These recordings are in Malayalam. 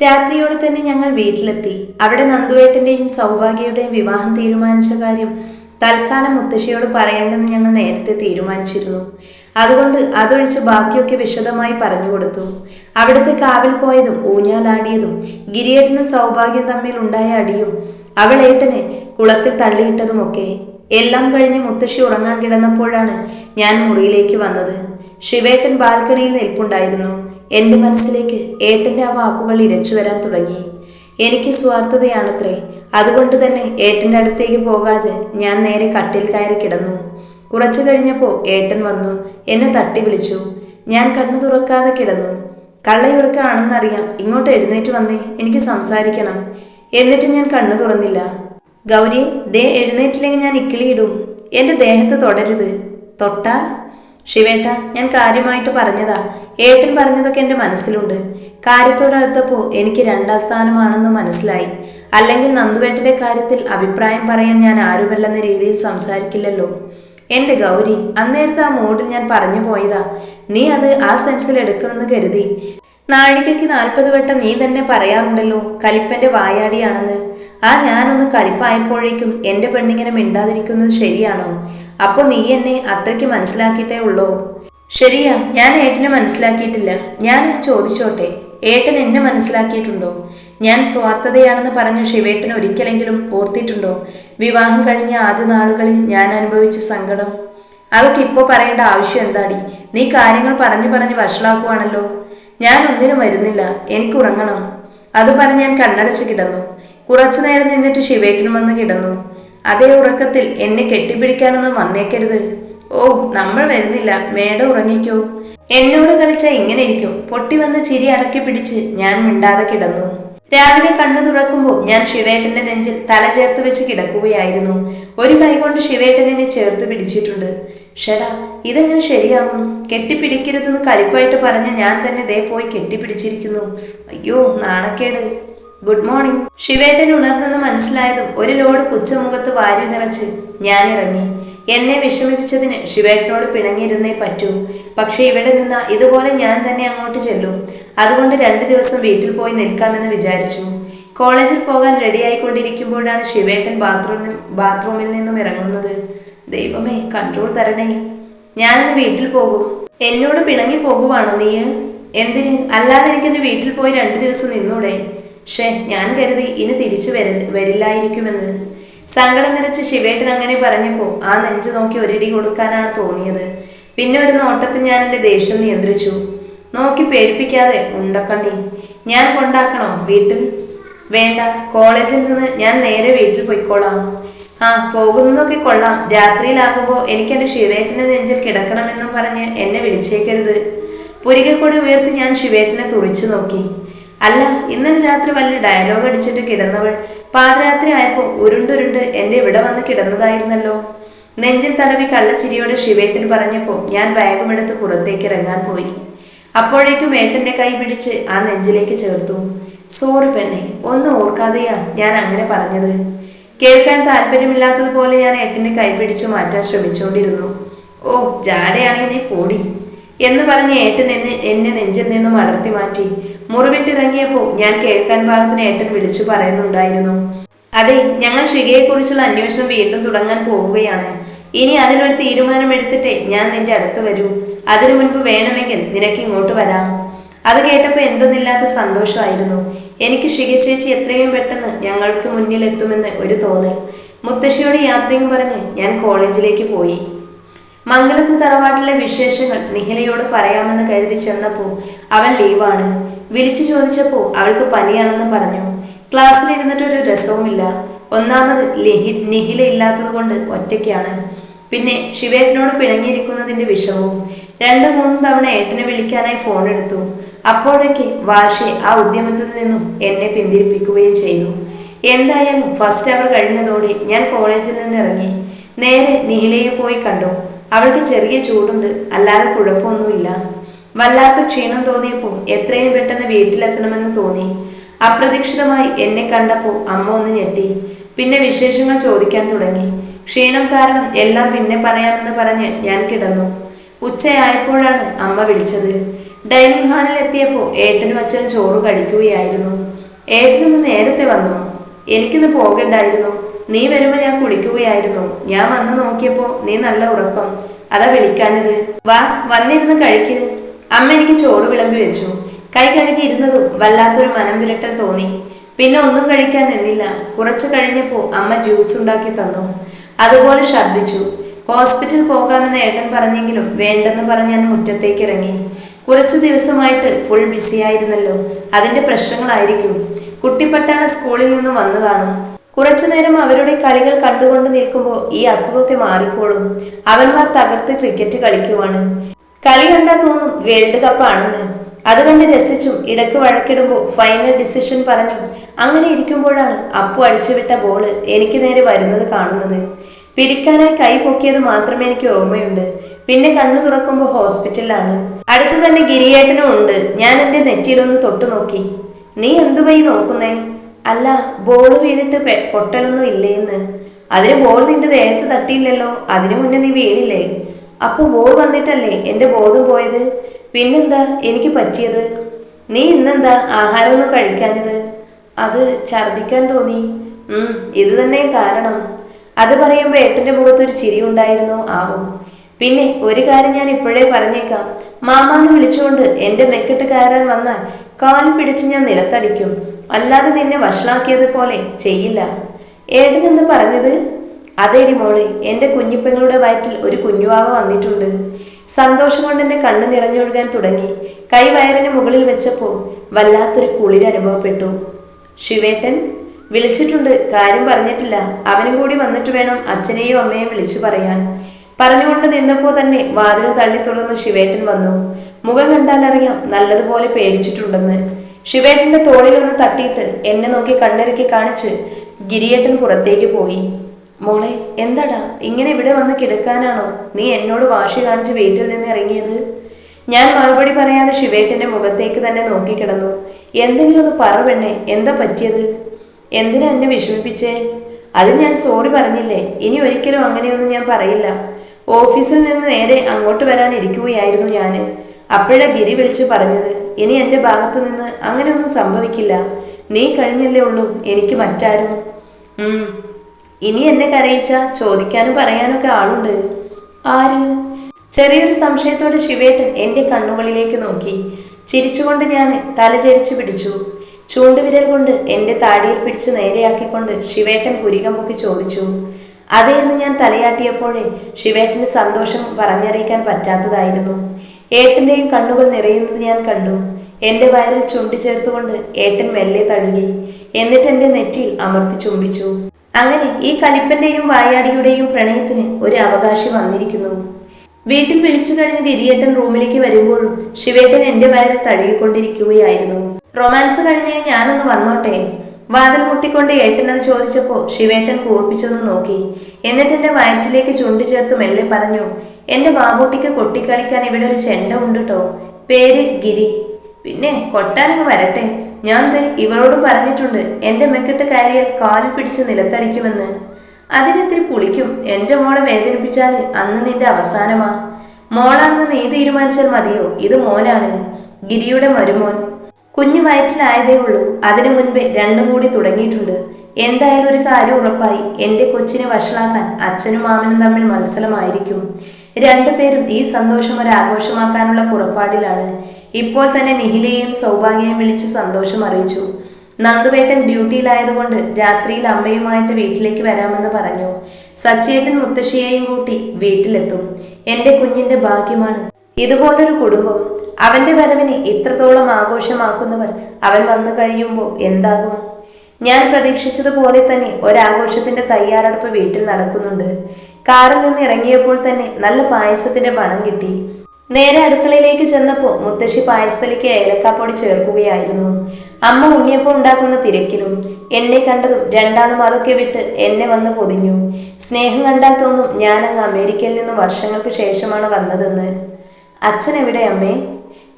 രാത്രിയോടെ തന്നെ ഞങ്ങൾ വീട്ടിലെത്തി. അവിടെ നന്ദുവേട്ടന്റെയും സൗഭാഗ്യയുടെയും വിവാഹം തീരുമാനിച്ച കാര്യം തൽക്കാലം മുത്തശ്ശിയോട് പറയേണ്ടെന്ന് ഞങ്ങൾ നേരത്തെ തീരുമാനിച്ചിരുന്നു. അതുകൊണ്ട് അതൊഴിച്ച് ബാക്കിയൊക്കെ വിശദമായി പറഞ്ഞു കൊടുത്തു. അവിടുത്തെ കാവിൽ പോയതും ഊഞ്ഞാലാടിയതും ഗിരിയേട്ടനും സൗഭാഗ്യം തമ്മിൽ ഉണ്ടായ അടിയും അവൾ ഏട്ടനെ കുളത്തിൽ തള്ളിയിട്ടതുമൊക്കെ എല്ലാം കഴിഞ്ഞ് മുത്തശ്ശി ഉറങ്ങാൻ കിടന്നപ്പോഴാണ് ഞാൻ മുറിയിലേക്ക് വന്നത്. ശിവേട്ടൻ ബാൽക്കണിയിൽ നിൽപ്പുണ്ടായിരുന്നു. എന്റെ മനസ്സിലേക്ക് ഏട്ടന്റെ ആ വാക്കുകൾ ഇരച്ചു വരാൻ തുടങ്ങി. എനിക്ക് സ്വാർത്ഥതയാണത്രേ. അതുകൊണ്ട് തന്നെ ഏട്ടന്റെ അടുത്തേക്ക് പോകാതെ ഞാൻ നേരെ കട്ടിൽ കയറി കിടന്നു. കുറച്ചു കഴിഞ്ഞപ്പോൾ ഏട്ടൻ വന്നു എന്നെ തട്ടി വിളിച്ചു. ഞാൻ കണ്ണു തുറക്കാതെ കിടന്നു. കള്ളയുറക്കാണെന്നറിയാം ഇങ്ങോട്ട് എഴുന്നേറ്റ് വന്നേ എനിക്ക് സംസാരിക്കണം. എന്നിട്ട് ഞാൻ കണ്ണു തുറന്നില്ല. ഗൗരി ദേ എഴുന്നേറ്റില്ലെങ്കിൽ ഞാൻ ഇക്കിളിയിടും. എന്റെ ദേഹത്ത് തുടരുത്. തൊട്ടാൽ? ശിവേട്ട ഞാൻ കാര്യമായിട്ട് പറഞ്ഞതാ. ഏട്ടൻ പറഞ്ഞതൊക്കെ എന്റെ മനസ്സിലുണ്ട്. കാര്യത്തോടടുത്തപ്പോൾ എനിക്ക് രണ്ടാം സ്ഥാനമാണെന്ന് മനസ്സിലായി. അല്ലെങ്കിൽ നന്ദുവേട്ടന്റെ കാര്യത്തിൽ അഭിപ്രായം പറയാൻ ഞാൻ ആരുമല്ലെന്ന രീതിയിൽ സംസാരിക്കില്ലല്ലോ. എന്റെ ഗൗരി അന്നേരത്തെ ആ മൂഡിൽ ഞാൻ പറഞ്ഞു പോയതാ. നീ അത് ആ സെൻസിൽ എടുക്കുമെന്ന് കരുതി. നാഴികയ്ക്ക് നാൽപ്പത് വട്ടം നീ തന്നെ പറയാറുണ്ടല്ലോ കലിപ്പന്റെ വായാടിയാണെന്ന്. ആ ഞാനൊന്ന് കലിപ്പായപ്പോഴേക്കും എന്റെ പെണ്ണിങ്ങനെ മിണ്ടാതിരിക്കുന്നത് ശരിയാണോ? അപ്പൊ നീ എന്നെ അത്രയ്ക്ക് മനസ്സിലാക്കിയിട്ടേ ഉള്ളോ? ശരിയാ ഞാൻ ഏട്ടനെ മനസ്സിലാക്കിയിട്ടില്ല. ഞാനൊന്ന് ചോദിച്ചോട്ടെ ഏട്ടൻ എന്നെ മനസ്സിലാക്കിയിട്ടുണ്ടോ? ഞാൻ സ്വാർത്ഥതയാണെന്ന് പറഞ്ഞു ശിവേട്ടൻ ഒരിക്കലെങ്കിലും ഓർത്തിട്ടുണ്ടോ? വിവാഹം കഴിഞ്ഞ ആദ്യ നാളുകളിൽ ഞാൻ അനുഭവിച്ച സങ്കടം. അതൊക്കെ ഇപ്പോൾ പറയേണ്ട ആവശ്യം എന്താടി? നീ കാര്യങ്ങൾ പറഞ്ഞു പറഞ്ഞ് വഷളാക്കുവാണല്ലോ. ഞാൻ ഒന്നിനും വരുന്നില്ല എനിക്ക് ഉറങ്ങണം. അത് പറഞ്ഞ് ഞാൻ കണ്ണടച്ച് കിടന്നു. കുറച്ചു നേരം നിന്നിട്ട് ശിവേട്ടനും വന്ന് കിടന്നു. അതേ ഉറക്കത്തിൽ എന്നെ കെട്ടിപ്പിടിക്കാനൊന്നും വന്നേക്കരുത്. ഓ നമ്മൾ വരുന്നില്ല. മേട ഉറങ്ങിക്കോ. എന്നോട് കളിച്ച ഇങ്ങനെ ഇരിക്കും. പൊട്ടി വന്ന് ചിരി അടക്കി പിടിച്ച് ഞാൻ മിണ്ടാതെ കിടന്നു. രാവിലെ കണ്ണു തുറക്കുമ്പോൾ ഞാൻ ശിവേട്ടന്റെ നെഞ്ചിൽ തല ചേർത്ത് വെച്ച് കിടക്കുകയായിരുന്നു. ഒരു കൈകൊണ്ട് ശിവേട്ടൻ എന്നെ ചേർത്ത് പിടിച്ചിട്ടുണ്ട്. ഷെടാ ഇതെങ്ങനെ ശരിയാകും? കെട്ടിപ്പിടിക്കരുതെന്ന് കലിപ്പായിട്ട് പറഞ്ഞ ഞാൻ തന്നെ ദേ പോയി കെട്ടിപ്പിടിച്ചിരിക്കുന്നു. അയ്യോ നാണക്കേട്. ഗുഡ് മോർണിംഗ് ശിവേട്ടൻ ഉണർന്നെന്ന് മനസ്സിലായതും ഒരു ലോഡ് പുച്ചമുഖത്ത് വാരി നിറച്ച് ഞാൻ ഇറങ്ങി. എന്നെ വിഷമിപ്പിച്ചതിന് ശിവേട്ടനോട് പിണങ്ങിയിരുന്നേ പറ്റൂ. പക്ഷേ ഇവിടെ നിന്ന് ഇതുപോലെ ഞാൻ തന്നെ അങ്ങോട്ട് ചെല്ലും. അതുകൊണ്ട് രണ്ടു ദിവസം വീട്ടിൽ പോയി നിൽക്കാമെന്ന് വിചാരിച്ചു. കോളേജിൽ പോകാൻ റെഡിയായിക്കൊണ്ടിരിക്കുമ്പോഴാണ് ശിവേട്ടൻ ബാത്റൂമിൽ ബാത്റൂമിൽ നിന്നും ഇറങ്ങുന്നത്. ദൈവമേ കൺട്രോൾ തരണേ. ഞാനിന്ന് വീട്ടിൽ പോകും. എന്നോട് പിണങ്ങി പോകുവാണോ നീ എന്തിന്? അല്ലാതെ എനിക്കെന്റെ വീട്ടിൽ പോയി രണ്ടു ദിവസം നിന്നൂടെ. ഷേ ഞാൻ കരുതി ഇനി തിരിച്ചു വര വരില്ലായിരിക്കുമെന്ന്. സങ്കടം നിറച്ച് ശിവേട്ടൻ അങ്ങനെ പറഞ്ഞപ്പോൾ ആ നെഞ്ചു നോക്കി ഒരിടി കൊടുക്കാനാണ് തോന്നിയത്. പിന്നെ ഒരു നോട്ടത്തിൽ ഞാൻ എന്റെ ദേഷ്യം നിയന്ത്രിച്ചു. നോക്കി പേടിപ്പിക്കാതെ ഉണ്ടക്കണ്ണി ഞാൻ കൊണ്ടാക്കണോ വീട്ടിൽ? വേണ്ട കോളേജിൽ നിന്ന് ഞാൻ നേരെ വീട്ടിൽ പോയിക്കോളാം. ആ പോകുന്നതൊക്കെ കൊള്ളാം. രാത്രിയിലാകുമ്പോൾ എനിക്ക് എന്റെ ശിവേട്ടന്റെ നെഞ്ചിൽ കിടക്കണമെന്നും പറഞ്ഞ് എന്നെ വിളിച്ചേക്കരുത്. പുരികക്കൊടി ഉയർത്തി ഞാൻ ശിവേട്ടനെ തുറിച്ചു നോക്കി. അല്ല ഇന്നലെ രാത്രി വലിയ ഡയലോഗ് അടിച്ചിട്ട് കിടന്നവൾ പാതിരാത്രി ആയപ്പോൾ ഉരുണ്ടുരുണ്ട് എന്റെ ഇവിടെ വന്ന് കിടന്നതായിരുന്നല്ലോ. നെഞ്ചിൽ തടവി കള്ളച്ചിരിയോടെ ശിവേട്ടൻ പറഞ്ഞപ്പോൾ ഞാൻ ബാഗുമെടുത്ത് പുറത്തേക്ക് ഇറങ്ങാൻ പോയി. അപ്പോഴേക്കും ഏട്ടന്റെ കൈ പിടിച്ച് ആ നെഞ്ചിലേക്ക് ചേർത്തു. സോറി പെണ്ണെ ഒന്നും ഓർക്കാതെയാ ഞാൻ അങ്ങനെ പറഞ്ഞത്. കേൾക്കാൻ താല്പര്യമില്ലാത്തതുപോലെ ഞാൻ ഏട്ടന്റെ കൈ പിടിച്ചു മാറ്റാൻ ശ്രമിച്ചുകൊണ്ടിരുന്നു ഓ ജാടയാണെങ്കിൽ നീ പോടി എന്ന് പറഞ്ഞ് ഏട്ടൻ എന്നെ എന്നെ നെഞ്ചിൽ നിന്നും അടർത്തി മാറ്റി. മുറിവിട്ടിറങ്ങിയപ്പോൾ ഞാൻ കേൾക്കാൻ പാകത്തിന് ഏട്ടൻ വിളിച്ചു പറയുന്നുണ്ടായിരുന്നു. അതെ ഞങ്ങൾ ശ്രീകയെക്കുറിച്ചുള്ള അന്വേഷണം വീണ്ടും തുടങ്ങാൻ പോവുകയാണ്. ഇനി അതിനൊരു തീരുമാനമെടുത്തിട്ടേ ഞാൻ നിന്റെ അടുത്ത് വരൂ. അതിനു മുൻപ് വേണമെങ്കിൽ നിനക്ക് ഇങ്ങോട്ട് വരാം. അത് കേട്ടപ്പോൾ എന്തെന്നില്ലാത്ത സന്തോഷമായിരുന്നു. എനിക്ക് ശിഖ ചേച്ചി എത്രയും പെട്ടെന്ന് ഞങ്ങൾക്ക് മുന്നിൽ എത്തുമെന്ന് ഒരു തോന്നൽ. മുത്തശ്ശിയോട് യാത്രയും പറഞ്ഞ് ഞാൻ കോളേജിലേക്ക് പോയി. മംഗലത്ത് തറവാട്ടിലെ വിശേഷങ്ങൾ നിഹിലയോട് പറയാമെന്ന് കരുതി ചെന്നപ്പോൾ അവൻ ലീവാണ്. വിളിച്ചു ചോദിച്ചപ്പോൾ അവൾക്ക് പനിയാണെന്ന് പറഞ്ഞു. ക്ലാസ്സിൽ ഇരുന്നിട്ട് ഒരു രസവുമില്ല. ഒന്നാമത് ലിഹി നിഹില ഇല്ലാത്തത് കൊണ്ട് ഒറ്റയ്ക്കാണ്. പിന്നെ ശിവേട്ടനോട് പിണങ്ങിയിരിക്കുന്നതിന്റെ വിഷമവും. രണ്ട് മൂന്ന് തവണ ഏട്ടനെ വിളിക്കാനായി ഫോൺ എടുത്തു. അപ്പോഴൊക്കെ വാഷെ ആ ഉദ്യമത്തിൽ നിന്നും എന്നെ പിന്തിരിപ്പിക്കുകയും ചെയ്തു. എന്തായാലും ഫസ്റ്റ് അവർ കഴിഞ്ഞതോടെ ഞാൻ കോളേജിൽ നിന്ന് ഇറങ്ങി. നേരെ നിഹിലയെ പോയി കണ്ടു. അവൾക്ക് ചെറിയ ചൂടുണ്ട്. അല്ലാതെ കുഴപ്പമൊന്നുമില്ല. വല്ലാത്ത ക്ഷീണം തോന്നിയപ്പോൾ എത്രയും പെട്ടെന്ന് വീട്ടിലെത്തണമെന്ന് തോന്നി. അപ്രതീക്ഷിതമായി എന്നെ കണ്ടപ്പോൾ അമ്മ ഒന്ന് ഞെട്ടി. പിന്നെ വിശേഷങ്ങൾ ചോദിക്കാൻ തുടങ്ങി. ക്ഷീണം കാരണം എല്ലാം പിന്നെ പറയാമെന്ന് പറഞ്ഞ് ഞാൻ കിടന്നു. ഉച്ചയായപ്പോഴാണ് അമ്മ വിളിച്ചത്. ഡൈനിങ് ഹാളിൽ എത്തിയപ്പോൾ ഏട്ടനും അച്ഛനും ചോറ് കഴിക്കുകയായിരുന്നു. ഏട്ടനൊന്ന് നേരത്തെ വന്നു? എനിക്കിന്ന് പോകണ്ടായിരുന്നു. നീ വരുമ്പോൾ ഞാൻ കുളിക്കുകയായിരുന്നു. ഞാൻ വന്ന് നോക്കിയപ്പോൾ നീ നല്ല ഉറക്കം. അതാ വിളിക്കാഞ്ഞത്. വാ വന്നിരുന്ന് കഴിക്ക്. അമ്മ എനിക്ക് ചോറ് വിളമ്പി വെച്ചു. കൈ കഴുകി ഇരുന്നതും വല്ലാത്തൊരു മനം വിരട്ടൽ തോന്നി. പിന്നെ ഒന്നും കഴിക്കാൻ നിന്നില്ല. കുറച്ച് കഴിഞ്ഞപ്പോൾ അമ്മ ജ്യൂസ് ഉണ്ടാക്കി തന്നു. അതുപോലെ ഛർദ്ദിച്ചു. ഹോസ്പിറ്റൽ പോകാമെന്ന് ഏട്ടൻ പറഞ്ഞെങ്കിലും വേണ്ടെന്ന് പറഞ്ഞ് ഞാൻ മുറ്റത്തേക്ക് ഇറങ്ങി. കുറച്ച് ദിവസമായിട്ട് ഫുൾ ബിസി ആയിരുന്നല്ലോ. അതിന്റെ പ്രശ്നങ്ങളായിരിക്കും. കുട്ടിപ്പട്ടാണ് സ്കൂളിൽ നിന്ന് വന്നു കാണും. കുറച്ചു നേരം അവരുടെ കളികൾ കണ്ടുകൊണ്ട് നിൽക്കുമ്പോൾ ഈ അസുഖമൊക്കെ മാറിക്കോളും. അവന്മാർ തകർത്ത് ക്രിക്കറ്റ് കളിക്കുവാണ്. കളി കണ്ടാൽ തോന്നും വേൾഡ് കപ്പ് ആണെന്ന്. അത് കണ്ട് രസിച്ചും ഇടയ്ക്ക് വഴക്കിടുമ്പോൾ ഫൈനൽ ഡിസിഷൻ പറഞ്ഞു അങ്ങനെ ഇരിക്കുമ്പോഴാണ് അപ്പു അടിച്ചുവിട്ട ബോൾ എനിക്ക് നേരെ വരുന്നത് കാണുന്നത്. പിടിക്കാനായി കൈ പൊക്കിയത് മാത്രമേ എനിക്ക് ഓർമ്മയുണ്ട്. പിന്നെ കണ്ണു തുറക്കുമ്പോൾ ഹോസ്പിറ്റലിലാണ് അടുത്ത് തന്നെ ഗിരിയേട്ടനും ഉണ്ട്. ഞാൻ എന്റെ നെറ്റിയിലൊന്ന് തൊട്ടു നോക്കി. നീ എന്തുവൈ നോക്കുന്നേ? അല്ല ബോൾ വീണിട്ട് പൊട്ടലൊന്നും ഇല്ലേന്ന്. അതിന് ബോൾ നിന്റെ ദേഹത്ത് തട്ടിയില്ലല്ലോ. അതിനു മുന്നേ നീ വീണില്ലേ? അപ്പോൾ ബോൾ വന്നിട്ടല്ലേ എന്റെ ബോധം പോയത്? പിന്നെന്താ എനിക്ക് പറ്റിയത്? നീ ഇന്നെന്താ ആഹാരമൊന്നും കഴിക്കാഞ്ഞത്? അത് ഛർദിക്കാൻ തോന്നി. ഇത് തന്നെ കാരണം. അത് പറയുമ്പോൾ ഏട്ടന്റെ മുഖത്തൊരു ചിരി ഉണ്ടായിരുന്നു ആവും. പിന്നെ ഒരു കാര്യം ഞാൻ ഇപ്പോഴേ പറഞ്ഞേക്കാം. മാമാന്ന് വിളിച്ചുകൊണ്ട് എന്റെ മെക്കിട്ട് കയറാൻ വന്നാൽ കാൽ പിടിച്ച് ഞാൻ നിലത്തടിക്കും. അല്ലാതെ നിന്നെ വഷളാക്കിയതുപോലെ ചെയ്യില്ല. ഏട്ടൻ എന്ന് പറഞ്ഞത്? അതേടി മോളെ എന്റെ കുഞ്ഞിപ്പെങ്ങളുടെ വയറ്റിൽ ഒരു കുഞ്ഞുവാവ വന്നിട്ടുണ്ട്. സന്തോഷം കൊണ്ട് എന്റെ കണ്ണ് നിറഞ്ഞൊഴുകാൻ തുടങ്ങി. കൈ വയറിന് മുകളിൽ വെച്ചപ്പോൾ വല്ലാത്തൊരു കുളിര് അനുഭവപ്പെട്ടു. ശിവേട്ടൻ വിളിച്ചിട്ടുണ്ട് കാര്യം പറഞ്ഞിട്ടില്ല. അവനും കൂടി വന്നിട്ട് വേണം അച്ഛനെയും അമ്മയെയും വിളിച്ചു പറയാൻ. പറഞ്ഞുകൊണ്ട് നിന്നപ്പോൾ തന്നെ വാതിൽ തള്ളി തുറന്ന് ശിവേട്ടൻ വന്നു. മുഖം കണ്ടാലറിയാം നല്ലതുപോലെ പേടിച്ചിട്ടുണ്ടെന്ന്. ശിവേട്ടന്റെ തോളിൽ ഒന്ന് തട്ടിയിട്ട് എന്നെ നോക്കി കണ്ണിറുക്കി കാണിച്ച് ഗിരിയേട്ടൻ പുറത്തേക്ക് പോയി. മോളെ എന്താടാ? ഇങ്ങനെ ഇവിടെ വന്ന് കിടക്കാനാണോ? നീ എന്നോട് വാശി കാണിച്ച് വീട്ടിൽ നിന്ന് ഇറങ്ങിയത്? ഞാൻ മറുപടി പറയാതെ ശിവേട്ടന്റെ മുഖത്തേക്ക് തന്നെ നോക്കിക്കിടന്നു. എന്തെങ്കിലും ഒന്ന് പറ എന്താ പറ്റിയത്? എന്തിനാ എന്നെ വിഷമിപ്പിച്ചേ? അത് ഞാൻ സോറി പറഞ്ഞില്ലേ? ഇനി ഒരിക്കലും അങ്ങനെയൊന്നും ഞാൻ പറയില്ല. ഓഫീസിൽ നിന്ന് നേരെ അങ്ങോട്ട് വരാൻ ഇരിക്കുകയായിരുന്നു ഞാൻ അപ്പോഴാ ഗിരി വിളിച്ച് പറഞ്ഞത് ഇനി എന്റെ ഭാഗത്ത് നിന്ന് അങ്ങനെയൊന്നും സംഭവിക്കില്ല. നീ കഴിഞ്ഞല്ലേ ഉള്ളൂ എനിക്ക് മറ്റാരും. ഇനി എന്നെ കരയിച്ച ചോദിക്കാനും പറയാനൊക്കെ ആളുണ്ട്. ആര്? ചെറിയൊരു സംശയത്തോടെ ശിവേട്ടൻ എന്റെ കണ്ണുകളിലേക്ക് നോക്കി. ചിരിച്ചുകൊണ്ട് ഞാൻ തലചരിച്ചു പിടിച്ചു. ചൂണ്ടുവിരൽ കൊണ്ട് എന്റെ താടിയിൽ പിടിച്ച് നേരെയാക്കിക്കൊണ്ട് ശിവേട്ടൻ പുരികം പൊക്കി ചോദിച്ചു. അതേ എന്ന് ഞാൻ തലയാട്ടിയപ്പോഴേ ശിവേട്ടന് സന്തോഷം പറഞ്ഞറിയിക്കാൻ പറ്റാത്തതായിരുന്നു. ഏട്ടന്റെയും കണ്ണുകൾ നിറയുന്നത് ഞാൻ കണ്ടു. എന്റെ വയറിൽ ചുണ്ടി ചേർത്തുകൊണ്ട് ഏട്ടൻ മെല്ലെ തഴുകി. എന്നിട്ട് എന്റെ നെറ്റിയിൽ അമർത്തി ചുംബിച്ചു. അങ്ങനെ ഈ കലിപ്പന്റെയും വായാടിയുടെയും പ്രണയത്തിന് ഒരു അവകാശി വന്നിരിക്കുന്നു. വീട്ടിൽ വിളിച്ചു കഴിഞ്ഞ് ഗിരിയേട്ടൻ റൂമിലേക്ക് വരുമ്പോഴും ശിവേട്ടൻ എന്റെ വയറിൽ തഴുകിക്കൊണ്ടിരിക്കുകയായിരുന്നു റൊമാൻസ് കഴിഞ്ഞ് ഞാനൊന്ന് വന്നോട്ടെ? വാതിൽ മുട്ടിക്കൊണ്ട് ഏട്ടൻ അത് ചോദിച്ചപ്പോ ശിവേട്ടൻ കൂർപ്പിച്ചൊന്ന് നോക്കി. എന്നിട്ട് എന്റെ വയറ്റിലേക്ക് ചുണ്ടു ചേർത്ത് മെല്ലെ പറഞ്ഞു എന്റെ ബാബൂട്ടിക്ക് കൊട്ടിക്കളിക്കാൻ ഇവിടെ ഒരു ചെണ്ട ഉണ്ട് ട്ടോ. പേര് ഗിരി. പിന്നെ കൊട്ടാനങ്ങ് വരട്ടെ. ഞാൻ ദേ ഇവളോട് പറഞ്ഞിട്ടുണ്ട് എന്റെ മെക്കിട്ട് കയറിയാൽ കാലിൽ പിടിച്ച് നിലത്തടിക്കുമെന്ന്. അതിനെത്തിരി പുളിക്കും. എന്റെ മോളെ വേദനിപ്പിച്ചാൽ അന്ന് നിന്റെ അവസാനമാ. മോളാണെന്ന് നീ തീരുമാനിച്ചാൽ മതിയോ? ഇത് മോനാണ്. ഗിരിയുടെ മരുമോൻ. കുഞ്ഞു വയറ്റിലായതേ ഉള്ളൂ. അതിനു മുൻപേ രണ്ടും കൂടി തുടങ്ങിയിട്ടുണ്ട്. എന്തായാലും ഒരു കാര്യം ഉറപ്പായി. എന്റെ കൊച്ചിനെ വഷളാക്കാൻ അച്ഛനും മാമനും തമ്മിൽ മത്സരമായിരിക്കും. രണ്ടുപേരും ഈ സന്തോഷം ഒരു ആഘോഷമാക്കാനുള്ള പുറപ്പാടിലാണ്. ഇപ്പോൾ തന്നെ നിഹിലയെയും സൗഭാഗ്യയും വിളിച്ച് സന്തോഷം അറിയിച്ചു. നന്ദുവേട്ടൻ ഡ്യൂട്ടിയിലായതുകൊണ്ട് രാത്രിയിൽ അമ്മയുമായിട്ട് വീട്ടിലേക്ക് വരാമെന്ന് പറഞ്ഞു. സച്ചിയേട്ടൻ മുത്തശ്ശിയെയും കൂട്ടി വീട്ടിലെത്തും. എന്റെ കുഞ്ഞിന്റെ ഭാഗ്യമാണ്. ഇതുപോലൊരു കുടുംബം. അവന്റെ വരവിനെ ഇത്രത്തോളം ആഘോഷമാക്കുന്നവർ അവൻ വന്നു കഴിയുമ്പോൾ എന്താകും? ഞാൻ പ്രതീക്ഷിച്ചതുപോലെ തന്നെ ഒരാഘോഷത്തിന്റെ തയ്യാറെടുപ്പ് വീട്ടിൽ നടക്കുന്നുണ്ട്. കാറിൽ നിന്ന് ഇറങ്ങിയപ്പോൾ തന്നെ നല്ല പായസത്തിന്റെ പണം കിട്ടി. നേരെ അടുക്കളയിലേക്ക് ചെന്നപ്പോൾ മുത്തശ്ശി പായസത്തിലേക്ക് ഏലക്കാപ്പൊടി ചേർക്കുകയായിരുന്നു. അമ്മ ഉണ്ണിയപ്പം ഉണ്ടാക്കുന്ന തിരക്കിലും എന്നെ കണ്ടതും രണ്ടാളും അതൊക്കെ വിട്ട് എന്നെ വന്ന് പൊതിഞ്ഞു. സ്നേഹം കണ്ടാൽ തോന്നും ഞാനങ്ങ് അമേരിക്കയിൽ നിന്ന് വർഷങ്ങൾക്ക് ശേഷമാണ് വന്നതെന്ന്. അച്ഛൻ എവിടെ അമ്മേ?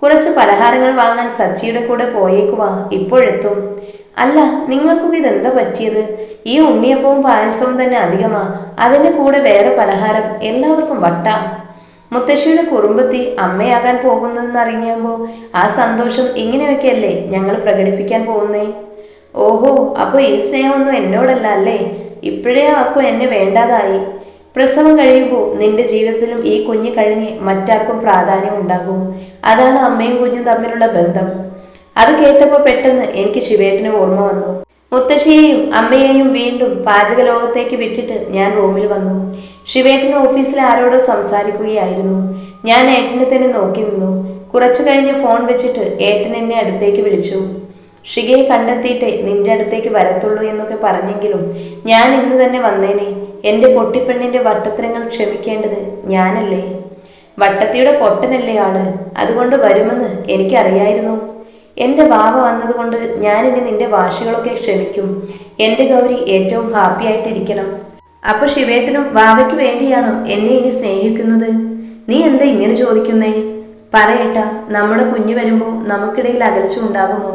കുറച്ച് പലഹാരങ്ങൾ വാങ്ങാൻ സച്ചിയുടെ കൂടെ പോയേക്കുവാ ഇപ്പോഴെത്തും. അല്ല നിങ്ങൾക്കൊക്കെ ഇതെന്താ പറ്റിയത്? ഈ ഉണ്ണിയപ്പവും പായസവും തന്നെ അധികമാ. അതിന്റെ കൂടെ വേറെ പലഹാരം എല്ലാവർക്കും വട്ട. മുത്തശ്ശിയുടെ കുറുമ്പത്തി അമ്മയാകാൻ പോകുന്നതെന്ന് അറിഞ്ഞപ്പോൾ ആ സന്തോഷം ഇങ്ങനെയൊക്കെയല്ലേ ഞങ്ങൾ പ്രകടിപ്പിക്കാൻ പോകുന്നേ? ഓഹോ അപ്പോൾ ഈ സ്നേഹമൊന്നും എന്നോടല്ല അല്ലേ? ഇപ്പോഴേ ആർക്കും എന്നെ വേണ്ടാതായി. പ്രസവം കഴിയുമ്പോൾ നിന്റെ ജീവിതത്തിലും ഈ കുഞ്ഞ് കഴിഞ്ഞ് മറ്റാർക്കും പ്രാധാന്യം ഉണ്ടാകും. അതാണ് അമ്മയും കുഞ്ഞും തമ്മിലുള്ള ബന്ധം. അത് കേട്ടപ്പോൾ പെട്ടെന്ന് എനിക്ക് ശിവേട്ടന് ഓർമ്മ വന്നു. മുത്തശ്ശിയെയും അമ്മയെയും വീണ്ടും പാചക ലോകത്തേക്ക് വിട്ടിട്ട് ഞാൻ റൂമിൽ വന്നു. ശിവേട്ടൻ ഓഫീസിൽ ആരോടോ സംസാരിക്കുകയായിരുന്നു. ഞാൻ ഏട്ടനെ തന്നെ നോക്കി നിന്നു. കുറച്ചു കഴിഞ്ഞ് ഫോൺ വെച്ചിട്ട് ഏട്ടൻ എന്നെ അടുത്തേക്ക് വിളിച്ചു. ഷികയെ കണ്ടെത്തിയിട്ടേ നിന്റെ അടുത്തേക്ക് വരത്തുള്ളൂ എന്നൊക്കെ പറഞ്ഞെങ്കിലും ഞാൻ ഇന്ന് തന്നെ വന്നേനെ. എന്റെ പൊട്ടിപ്പെണ്ണിന്റെ വട്ടത്തരങ്ങൾ ക്ഷമിക്കേണ്ടത് ഞാനല്ലേ? വട്ടത്തിയുടെ പൊട്ടനല്ലേ ആൾ. അതുകൊണ്ട് വരുമെന്ന് എനിക്കറിയായിരുന്നു. എന്റെ വാവ വന്നതുകൊണ്ട് ഞാൻ ഇനി നിന്റെ വാശികളൊക്കെ ക്ഷമിക്കും. എന്റെ ഗൗരി ഏറ്റവും ഹാപ്പി അപ്പൊ ശിവേട്ടനും വാവയ്ക്ക് വേണ്ടിയാണോ എന്നെ ഇനി സ്നേഹിക്കുന്നത്? നീ എന്താ ഇങ്ങനെ ചോദിക്കുന്നേ? പറയട്ടാ നമ്മുടെ കുഞ്ഞു വരുമ്പോൾ നമുക്കിടയിൽ അകൽച്ച ഉണ്ടാകുമോ?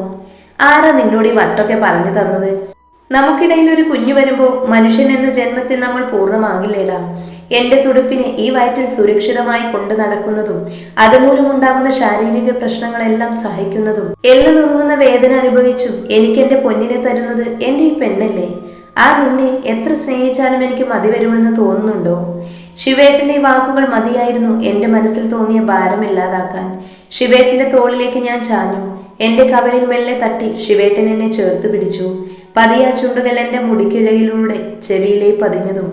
ആരാ നിന്നോട് ഈ വട്ടൊക്കെ പറഞ്ഞു തന്നത്? നമുക്കിടയിൽ ഒരു കുഞ്ഞു വരുമ്പോൾ മനുഷ്യൻ എന്ന ജന്മത്തിൽ നമ്മൾ പൂർണമാകില്ലേടാ. എന്റെ തുടുപ്പിനെ ഈ വയറ്റിൽ സുരക്ഷിതമായി കൊണ്ടു നടക്കുന്നതും അതുമൂലമുണ്ടാകുന്ന ശാരീരിക പ്രശ്നങ്ങളെല്ലാം സഹിക്കുന്നതും എല്ലാം നുറുങ്ങുന്ന വേദന അനുഭവിച്ചും എനിക്ക് എന്റെ പൊന്നിനെ തരുന്നത് എന്റെ ഈ പെണ്ണല്ലേ? ആ നിന്നെ എത്ര സ്നേഹിച്ചാലും എനിക്ക് മതി വരുമെന്ന് തോന്നുന്നുണ്ടോ? ശിവേട്ടന്റെ വാക്കുകൾ മതിയായിരുന്നു എന്റെ മനസ്സിൽ തോന്നിയ ഭാരം ഇല്ലാതാക്കാൻ. ശിവേട്ടന്റെ തോളിലേക്ക് ഞാൻ ചാഞ്ഞു. എന്റെ കവളിൽ മെല്ലെ തട്ടി ശിവേട്ടൻ എന്നെ ചേർത്ത് പിടിച്ചു. പതിയ ചുണ്ടുകൾ എന്റെ മുടിക്കിഴയിലൂടെ ചെവിയിലേ പതിഞ്ഞതും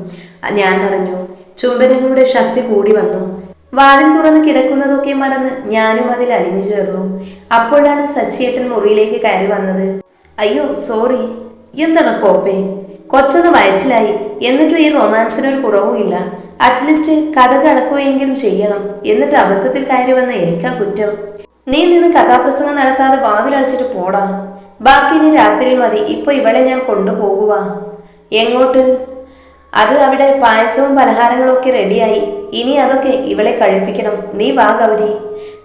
ഞാൻ അറിഞ്ഞു ചുംബനങ്ങളുടെ ശക്തി കൂടി വന്നു. വാതിൽ തുറന്ന് കിടക്കുന്നതൊക്കെ മറന്ന് ഞാനും അതിൽ അലിഞ്ഞു ചേർന്നു. അപ്പോഴാണ് സച്ചിയേട്ടൻ മുറിയിലേക്ക് കയറി വന്നത്. അയ്യോ സോറി എന്താണ് കോപ്പേ? കൊച്ചൊന്ന് വയറ്റിലായി. എന്നിട്ടും ഈ റൊമാൻസിനൊരു കുറവുമില്ല അറ്റ്ലീസ്റ്റ് കഥ കടക്കുകയെങ്കിലും ചെയ്യണം. എന്നിട്ട് അബദ്ധത്തിൽ കയറി വന്ന എനിക്കാ കുറ്റം. നീ നിന്ന് കഥാപ്രസംഗം നടത്താതെ വാതിലടച്ചിട്ട് പോടാ. ബാക്കി ഇനി രാത്രി മതി. ഇപ്പൊ ഇവളെ ഞാൻ കൊണ്ടുപോകുക എങ്ങോട്ട്? അത് അവിടെ പായസവും പലഹാരങ്ങളും ഒക്കെ റെഡിയായി. ഇനി അതൊക്കെ ഇവളെ കഴിപ്പിക്കണം. നീ വാ ഗൗരി.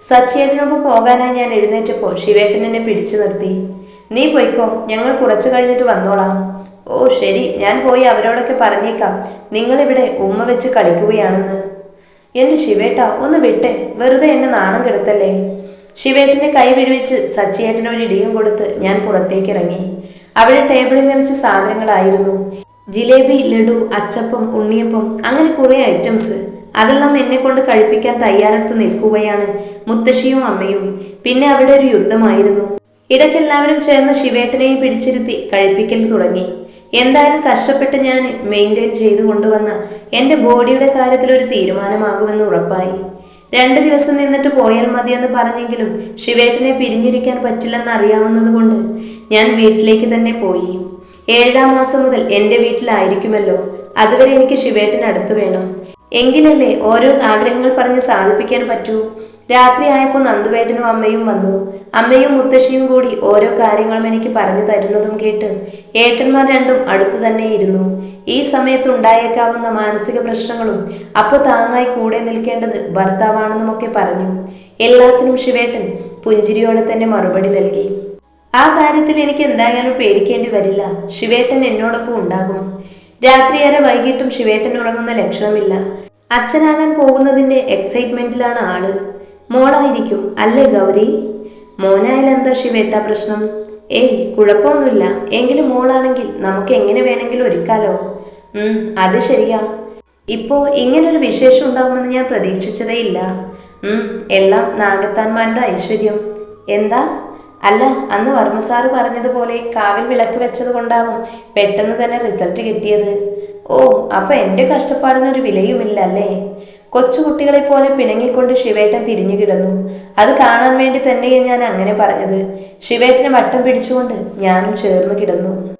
സച്ചേട്ടനൊപ്പം പോകാനായി ഞാൻ എഴുന്നേറ്റപ്പോൾ ശിവേട്ടൻ എന്നെ പിടിച്ചു നിർത്തി. നീ പോയിക്കോ. ഞങ്ങൾ കുറച്ചു കഴിഞ്ഞിട്ട് വന്നോളാം. ഓ ശരി. ഞാൻ പോയി അവരോടൊക്കെ പറഞ്ഞേക്കാം. നിങ്ങളിവിടെ ഉമ്മ വെച്ച് കളിക്കുകയാണെന്ന്. എന്റെ ശിവേട്ട ഒന്ന് വിട്ടെ. വെറുതെ എന്നെ നാണം കെടുത്തല്ലേ? ശിവേട്ടനെ കൈ വിടുവിച്ച് സച്ചിയേട്ടന് ഒരു ഇടിയും കൊടുത്ത് ഞാൻ പുറത്തേക്ക് ഇറങ്ങി അവിടെ ടേബിളിൽ നിറച്ച സാധനങ്ങളായിരുന്നു. ജിലേബി ലഡു അച്ചപ്പം ഉണ്ണിയപ്പം അങ്ങനെ കുറെ ഐറ്റംസ്. അതെല്ലാം എന്നെ കൊണ്ട് കഴിപ്പിക്കാൻ തയ്യാറെടുത്ത് നിൽക്കുകയാണ് മുത്തശ്ശിയും അമ്മയും. പിന്നെ അവിടെ ഒരു യുദ്ധമായിരുന്നു. ഇടയ്ക്കെല്ലാവരും ചേർന്ന് ശിവേട്ടനെയും പിടിച്ചിരുത്തി കഴിപ്പിക്കൽ തുടങ്ങി. എന്തായാലും കഷ്ടപ്പെട്ട് ഞാൻ മെയിന്റെയിൻ ചെയ്തു കൊണ്ടുവന്ന എന്റെ ബോഡിയുടെ കാര്യത്തിൽ ഒരു തീരുമാനമാകുമെന്ന് ഉറപ്പായി. രണ്ട് ദിവസം നിന്നിട്ട് പോയാൽ മതിയെന്ന് പറഞ്ഞെങ്കിലും ശിവേട്ടനെ പിരിഞ്ഞിരിക്കാൻ പറ്റില്ലെന്ന് അറിയാവുന്നതുകൊണ്ട് ഞാൻ വീട്ടിലേക്ക് തന്നെ പോയി. ഏഴാം മാസം മുതൽ എന്റെ വീട്ടിലായിരിക്കുമല്ലോ. അതുവരെ എനിക്ക് ശിവേട്ടൻ അടുത്ത് വേണം. എങ്കിലല്ലേ ഓരോ ആഗ്രഹങ്ങൾ പറഞ്ഞ് സാധിപ്പിക്കാൻ പറ്റൂ? രാത്രിയായപ്പോൾ നന്ദുവേട്ടനും അമ്മയും വന്നു. അമ്മയും മുത്തശ്ശിയും കൂടി ഓരോ കാര്യങ്ങളും എനിക്ക് പറഞ്ഞു തരുന്നതും കേട്ട് ഏട്ടന്മാർ രണ്ടും അടുത്തു തന്നെ ഇരുന്നു. ഈ സമയത്ത് ഉണ്ടായേക്കാവുന്ന മാനസിക പ്രശ്നങ്ങളും അപ്പോൾ താങ്ങായി കൂടെ നിൽക്കേണ്ടത് ഭർത്താവാണെന്നുമൊക്കെ പറഞ്ഞു. എല്ലാത്തിനും ശിവേട്ടൻ പുഞ്ചിരിയോടെ തന്നെ മറുപടി നൽകി. ആ കാര്യത്തിൽ എനിക്ക് എന്തായാലും പേടിക്കേണ്ടി വരില്ല. ശിവേട്ടൻ എന്നോടൊപ്പം ഉണ്ടാകും. രാത്രിയേറെ വൈകിട്ടും ശിവേട്ടൻ ഉറങ്ങുന്ന ലക്ഷണമില്ല. അച്ഛനാകാൻ പോകുന്നതിന്റെ എക്സൈറ്റ്മെന്റിലാണ് ആൾ. മോളായിരിക്കും. അല്ലേ ഗൗരി? മോനായാൽ എന്താ ശിവേട്ട പ്രശ്നം? ഏയ് കുഴപ്പമൊന്നുമില്ല. എങ്കിലും മോളാണെങ്കിൽ നമുക്ക് എങ്ങനെ വേണമെങ്കിലും ഒരുക്കാലോ? അത് ശരിയാ. ഇപ്പോ ഇങ്ങനൊരു വിശേഷം ഉണ്ടാകുമെന്ന് ഞാൻ പ്രതീക്ഷിച്ചതേയില്ല ഉം എല്ലാം നാഗത്താന്മാരുടെ ഐശ്വര്യം. എന്താ? അല്ല അന്ന് വർമ്മ സാറ് പറഞ്ഞതുപോലെ കാവിൽ വിളക്ക് വെച്ചത് കൊണ്ടാവും പെട്ടെന്ന് തന്നെ റിസൾട്ട് കിട്ടിയത്. ഓ അപ്പൊ എന്റെ കഷ്ടപ്പാടിനൊരു വിലയുമില്ല അല്ലേ കൊച്ചുകുട്ടികളെ പോലെ പിണങ്ങിക്കൊണ്ട് ശിവേട്ടൻ തിരിഞ്ഞു കിടന്നു. അത് കാണാൻ വേണ്ടി തന്നെയാണ് ഞാൻ അങ്ങനെ പറഞ്ഞത്. ശിവേട്ടനെ വട്ടം പിടിച്ചുകൊണ്ട് ഞാനും ചേർന്ന് കിടന്നു.